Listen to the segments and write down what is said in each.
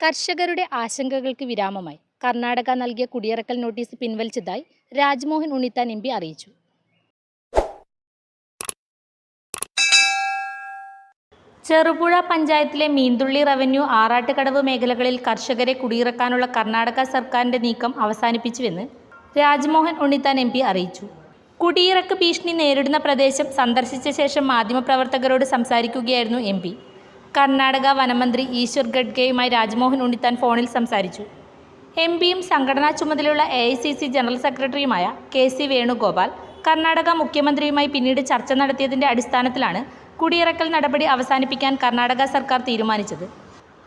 കർഷകരുടെ ആശങ്കകൾക്ക് വിരാമമായി. കർണാടക നൽകിയ കുടിയിറക്കൽ നോട്ടീസ് പിൻവലിച്ചതായി രാജ്മോഹൻ ഉണ്ണിത്താൻ എം അറിയിച്ചു. ചെറുപുഴ പഞ്ചായത്തിലെ മീന്തുള്ളി റവന്യൂ ആറാട്ടുകടവ് മേഖലകളിൽ കർഷകരെ കുടിയിറക്കാനുള്ള കർണാടക സർക്കാരിന്റെ നീക്കം അവസാനിപ്പിച്ചുവെന്ന് രാജ്മോഹൻ ഉണ്ണിത്താൻ എം അറിയിച്ചു. കുടിയിറക്ക് ഭീഷണി നേരിടുന്ന പ്രദേശം സന്ദർശിച്ച ശേഷം മാധ്യമപ്രവർത്തകരോട് സംസാരിക്കുകയായിരുന്നു എം കർണാടക വനമന്ത്രി ഈശ്വർ ഖഡ്ഗെയുമായി രാജ്മോഹൻ ഉണ്ണിത്താൻ ഫോണിൽ സംസാരിച്ചു. എം പിയും സംഘടനാ ചുമതലയുള്ള A I C C general സെക്രട്ടറിയുമായ കെ സി വേണുഗോപാൽ കർണാടക മുഖ്യമന്ത്രിയുമായി പിന്നീട് ചർച്ച നടത്തിയതിന്റെ അടിസ്ഥാനത്തിലാണ് കുടിയിറക്കൽ നടപടി അവസാനിപ്പിക്കാൻ കർണാടക സർക്കാർ തീരുമാനിച്ചത്.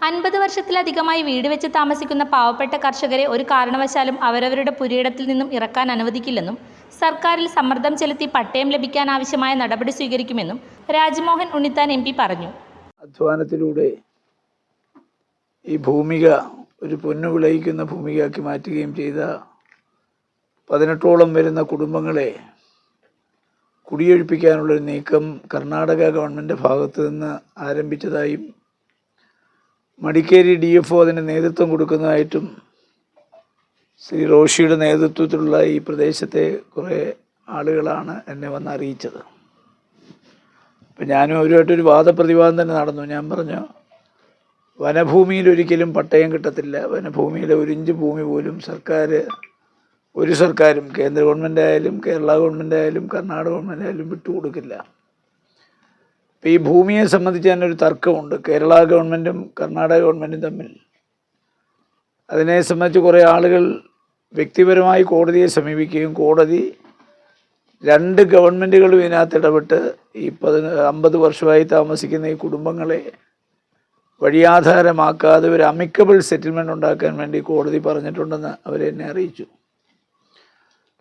അൻപത് വർഷത്തിലധികമായി വീട് വെച്ച് താമസിക്കുന്ന പാവപ്പെട്ട കർഷകരെ ഒരു കാരണവശാലും അവരവരുടെ പുരയിടത്തിൽ നിന്നും ഇറക്കാൻ അനുവദിക്കില്ലെന്നും സർക്കാരിൽ സമ്മർദ്ദം ചെലുത്തി പട്ടയം ലഭിക്കാൻ ആവശ്യമായ നടപടി സ്വീകരിക്കുമെന്നും രാജ്മോഹൻ ഉണ്ണിത്താൻ എം പറഞ്ഞു. അധ്വാനത്തിലൂടെ ഈ ഭൂമിക ഒരു പൊന്നു വിളയിക്കുന്ന ഭൂമികയാക്കി മാറ്റുകയും ചെയ്ത പതിനെട്ടോളം വരുന്ന കുടുംബങ്ങളെ കുടിയൊഴിപ്പിക്കാനുള്ളൊരു നീക്കം കർണാടക ഗവൺമെന്റ് ഭാഗത്ത് നിന്ന് ആരംഭിച്ചതായും മടിക്കേരി ഡി എഫ് ഒ അതിന് നേതൃത്വം കൊടുക്കുന്നതായിട്ടും ശ്രീ റോഷിയുടെ നേതൃത്വത്തിലുള്ള ഈ പ്രദേശത്തെ കുറേ ആളുകളാണ് എന്നെ വന്ന് അറിയിച്ചത്. അപ്പം ഞാനും അവരുമായിട്ടൊരു വാദപ്രതിവാദം തന്നെ നടന്നു. ഞാൻ പറഞ്ഞു വനഭൂമിയിൽ ഒരിക്കലും പട്ടയം കിട്ടത്തില്ല. വനഭൂമിയിലെ ഒരു ഇഞ്ച് ഭൂമി പോലും സർക്കാർ ഒരു സർക്കാരും കേന്ദ്ര ഗവൺമെന്റ് ആയാലും കേരള ഗവൺമെന്റ് ആയാലും കർണാടക ഗവൺമെന്റ് ആയാലും വിട്ടുകൊടുക്കില്ല ഇപ്പം ഈ ഭൂമിയെ സംബന്ധിച്ച് തന്നെ ഒരു തർക്കമുണ്ട്. കേരള ഗവൺമെന്റും കർണാടക ഗവൺമെന്റും തമ്മിൽ. അതിനെ സംബന്ധിച്ച് കുറേ ആളുകൾ വ്യക്തിപരമായി കോടതിയെ സമീപിക്കുകയും കോടതി രണ്ട് ഗവൺമെന്റുകളും ഇതിനകത്ത് ഇടപെട്ട് ഈ പതിന അമ്പത് വർഷമായി താമസിക്കുന്ന ഈ കുടുംബങ്ങളെ വഴിയാധാരമാക്കാതെ ഒരു അമിക്കബിൾ സെറ്റിൽമെന്റ് ഉണ്ടാക്കാൻ വേണ്ടി കോടതി പറഞ്ഞിട്ടുണ്ടെന്ന് അവരെന്നെ അറിയിച്ചു.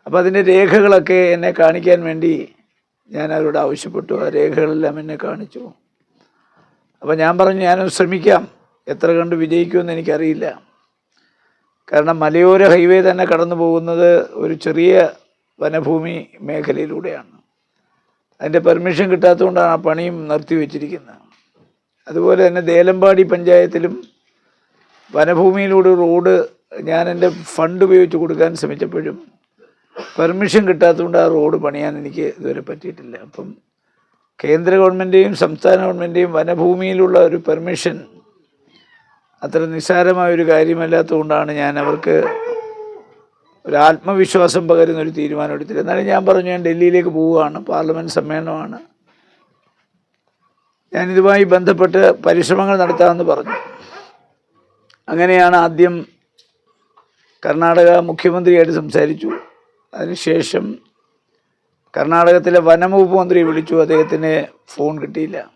അപ്പോൾ അതിന്റെ രേഖകളൊക്കെ എന്നെ കാണിക്കാൻ വേണ്ടി ഞാൻ അവരോട് ആവശ്യപ്പെട്ടു. ആ രേഖകളെല്ലാം എന്നെ കാണിച്ചു. അപ്പോൾ ഞാൻ പറഞ്ഞു ഞാനൊന്ന് ശ്രമിക്കാം. എത്ര കണ്ട് വിജയിക്കുമെന്ന് എനിക്കറിയില്ല. കാരണം മലയോര ഹൈവേ തന്നെ കടന്നു പോകുന്നത് ഒരു ചെറിയ വനഭൂമി മേഖലയിലൂടെയാണ്. അതിന്റെ പെർമിഷൻ കിട്ടാത്തതുകൊണ്ടാണ് ആ പണിയും നിർത്തിവെച്ചിരിക്കുന്നത് അതുപോലെ തന്നെ ദേലമ്പാടി പഞ്ചായത്തിലും വനഭൂമിയിലൂടെ റോഡ് ഞാൻ എന്റെ ഫണ്ട് ഉപയോഗിച്ച് കൊടുക്കാൻ ശ്രമിച്ചപ്പോഴും പെർമിഷൻ കിട്ടാത്തതുകൊണ്ട് ആ റോഡ് പണിയാൻ എനിക്ക് ഇതുവരെ പറ്റിയിട്ടില്ല. അപ്പം കേന്ദ്ര ഗവൺമെന്റേയും സംസ്ഥാന ഗവൺമെന്റേയും വനഭൂമിയിലുള്ള ഒരു പെർമിഷൻ അത്ര നിസ്സാരമായ ഒരു കാര്യമല്ലാത്തതുകൊണ്ടാണ് ഞാൻ അവർക്ക് ഒരു ആത്മവിശ്വാസം പകരുന്ന ഒരു തീരുമാനം എടുത്തില്ല എന്നാലും ഞാൻ പറഞ്ഞു ഞാൻ ഡൽഹിയിലേക്ക് പോവുകയാണ്. പാർലമെന്റ് സമ്മേളനമാണ്. ഞാനിതുമായി ബന്ധപ്പെട്ട് പരിശ്രമങ്ങൾ നടത്താമെന്ന് പറഞ്ഞു. അങ്ങനെയാണ് ആദ്യം കർണാടക മുഖ്യമന്ത്രിയായിട്ട് സംസാരിച്ചു. അതിനുശേഷം കർണാടകത്തിലെ വനംവകുപ്പ് മന്ത്രി വിളിച്ചു. അദ്ദേഹത്തിന് ഫോൺ കിട്ടിയില്ല.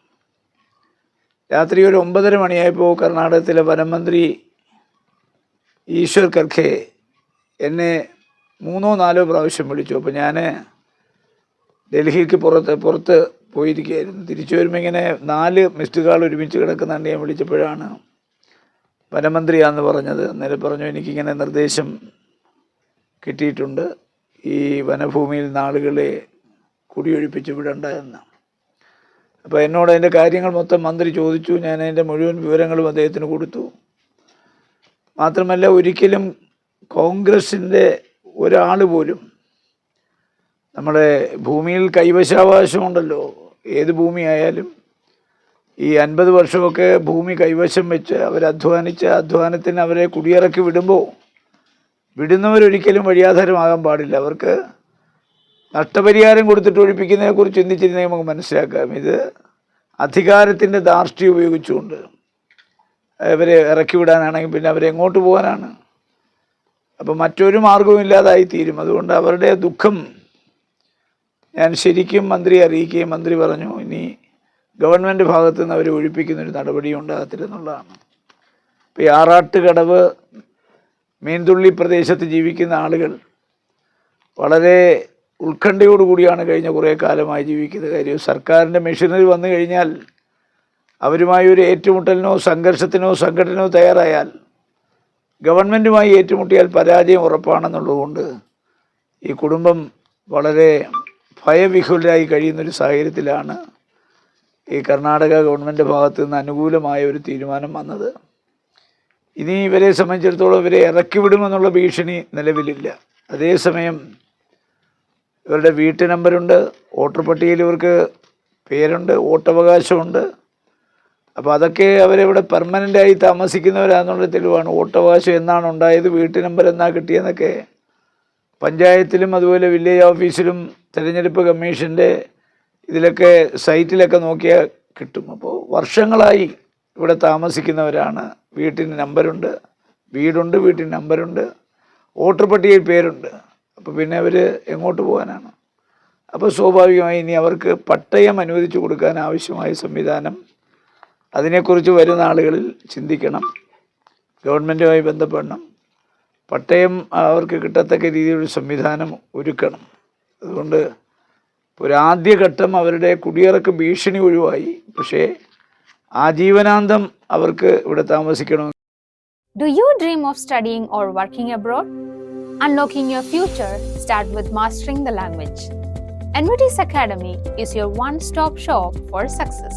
രാത്രി ഒരു ഒമ്പതര മണിയായപ്പോൾ കർണാടകത്തിലെ വനം മന്ത്രി ഈശ്വർ കർഖെ എന്നെ മൂന്നോ നാലോ പ്രാവശ്യം വിളിച്ചു. അപ്പോൾ ഞാൻ ഡൽഹിക്ക് പുറത്ത് പുറത്ത് പോയിരിക്കുകയായിരുന്നു. തിരിച്ചു വരുമ്പോൾ ഇങ്ങനെ നാല് മിസ്ഡ് കാൾ ഒരുമിച്ച് കിടക്കുന്നുണ്ട് ഞാൻ വിളിച്ചപ്പോഴാണ് വനമന്ത്രിയാന്ന് പറഞ്ഞത്. അന്നേരം പറഞ്ഞു എനിക്കിങ്ങനെ നിർദ്ദേശം കിട്ടിയിട്ടുണ്ട്. ഈ വനഭൂമിയിൽ നാളുകളെ കുടിയൊഴിപ്പിച്ച് വിടണ്ട എന്ന് അപ്പോൾ എന്നോട് അതിന്റെ കാര്യങ്ങൾ മൊത്തം മന്ത്രി ചോദിച്ചു. ഞാൻ അതിന്റെ മുഴുവൻ വിവരങ്ങളും അദ്ദേഹത്തിന് കൊടുത്തു. മാത്രമല്ല ഒരിക്കലും കോൺഗ്രസിന്റെ ഒരാൾ പോലും നമ്മുടെ ഭൂമിയിൽ കൈവശാവകാശമുണ്ടല്ലോ. ഏത് ഭൂമിയായാലും ഈ അൻപത് വർഷമൊക്കെ ഭൂമി കൈവശം വെച്ച് അവരധ്വാനിച്ച് അധ്വാനത്തിന് അവരെ കുടിയിറക്കി വിടുമ്പോൾ വിടുന്നവരൊരിക്കലും വഴിയാധാരമാകാൻ പാടില്ല. അവർക്ക് നഷ്ടപരിഹാരം കൊടുത്തിട്ട് ഒഴിപ്പിക്കുന്നതിനെ കുറിച്ച് ചിന്തിച്ചിരുന്നെങ്കിൽ നമുക്ക് മനസ്സിലാക്കാം. ഇത് അധികാരത്തിന്റെ ധാർഷ്ട്യം ഉപയോഗിച്ചുകൊണ്ട് അവരെ ഇറക്കി വിടാനാണെങ്കിൽ പിന്നെ അവരെ എങ്ങോട്ട് പോകാനാണ്? അപ്പോൾ മറ്റൊരു മാർഗവും ഇല്ലാതായി തീരും. അതുകൊണ്ട് അവരുടെ ദുഃഖം ഞാൻ ശരിക്കും മന്ത്രി അറിയിക്കുകയും മന്ത്രി പറഞ്ഞു ഇനി ഗവൺമെന്റ് ഭാഗത്ത് നിന്ന് അവരെ ഒഴിപ്പിക്കുന്നൊരു നടപടിയും ഉണ്ടാകത്തില്ലെന്നുള്ളതാണ്. ഇപ്പോൾ ഈ ആറാട്ടുകടവ് മീൻതുള്ളി പ്രദേശത്ത് ജീവിക്കുന്ന ആളുകൾ വളരെ ഉത്കണ്ഠയോടുകൂടിയാണ് കഴിഞ്ഞ കുറേ കാലമായി ജീവിക്കുന്ന കാര്യം. സർക്കാരിന്റെ മെഷീനറി വന്നു കഴിഞ്ഞാൽ അവരുമായി ഒരു ഏറ്റുമുട്ടലിനോ സംഘർഷത്തിനോ സംഘടനയോ തയ്യാറായാൽ ഗവൺമെന്റുമായി ഏറ്റുമുട്ടിയാൽ പരാജയം ഉറപ്പാണെന്നുള്ളതുകൊണ്ട് ഈ കുടുംബം വളരെ ഭയവിഹുലരായി കഴിയുന്നൊരു സാഹചര്യത്തിലാണ് ഈ കർണാടക ഗവൺമെന്റ് ഭാഗത്ത് നിന്ന് അനുകൂലമായ ഒരു തീരുമാനം വന്നത്. ഇനി ഇവരെ സംബന്ധിച്ചിടത്തോളം ഇവരെ ഇറക്കി വിടുമെന്നുള്ള ഭീഷണി നിലവിലില്ല. അതേസമയം ഇവരുടെ വീട്ടു നമ്പരുണ്ട് വോട്ടർ പട്ടികയിൽ ഇവർക്ക് പേരുണ്ട് വോട്ടവകാശമുണ്ട്. അപ്പോൾ അതൊക്കെ അവരിവിടെ പെർമനന്റായി താമസിക്കുന്നവരാണെന്നുള്ള തെളിവാണ്. വോട്ടവകാശം എന്നാണ് ഉണ്ടായത് വീട്ടു നമ്പർ എന്നാ കിട്ടിയെന്നൊക്കെ. പഞ്ചായത്തിലും അതുപോലെ വില്ലേജ് ഓഫീസിലും തിരഞ്ഞെടുപ്പ് കമ്മീഷന്റെ ഇതിലൊക്കെ സൈറ്റിലൊക്കെ നോക്കിയാൽ കിട്ടും. അപ്പോൾ വർഷങ്ങളായി ഇവിടെ താമസിക്കുന്നവരാണ്. വീട്ടിന് നമ്പരുണ്ട് വീടുണ്ട് വീട്ടിന് നമ്പരുണ്ട് വോട്ടർ പട്ടികയിൽ പേരുണ്ട്. അപ്പോൾ പിന്നെ അവർ എങ്ങോട്ട് പോകാനാണ്? അപ്പോൾ സ്വാഭാവികമായി ഇനി അവർക്ക് പട്ടയം അനുവദിച്ചു കൊടുക്കാൻ ആവശ്യമായ സംവിധാനം അതിനെക്കുറിച്ച് വരുന്ന ആളുകളിൽ ചിന്തിക്കണം ഗവൺമെന്റുമായി ബന്ധപ്പെടണം പട്ടയം അവർക്ക് കിട്ടത്തക്ക രീതിയിലൊരു സംവിധാനം ഒരുക്കണം അതുകൊണ്ട് ഒരു ആദ്യഘട്ടം അവരുടെ കുടിയിറക്ക് ഭീഷണി ഒഴിവായി പക്ഷേ ആജീവനാന്തം അവർക്ക് ഇവിടെ താമസിക്കണം Do you dream of studying or working abroad? Unlocking your future start with mastering the language. NVT's Academy is your one-stop shop for success.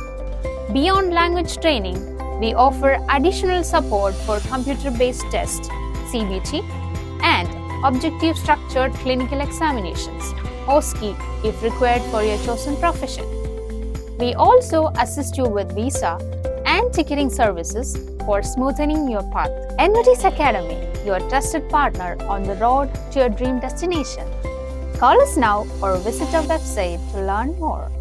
Beyond language training, we offer additional support for computer based tests, CBT, and objective structured clinical examinations, OSCE, if required for your chosen profession. We also assist you with visa and ticketing services for smoothening your path. NVT's Academy, your trusted partner on the road to your dream destination. Call us now or visit our website to learn more.